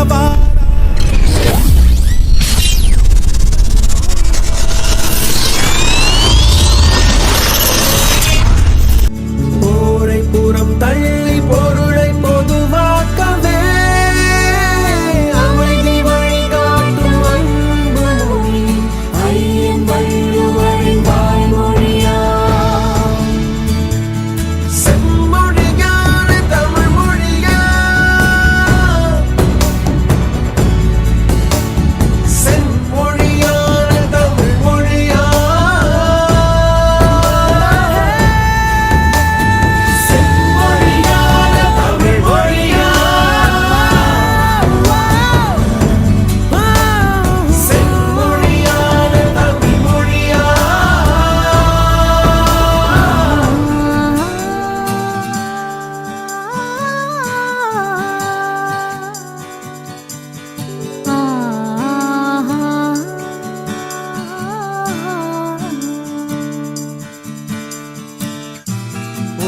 abajo.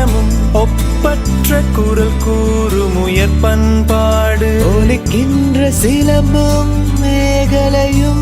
தொல்காப்பியமும் ஒப்பற்ற குரல் கூறும் உயர் பண்பாடு. ஒலிக்கின்ற சிலம்பும் மேகலையும்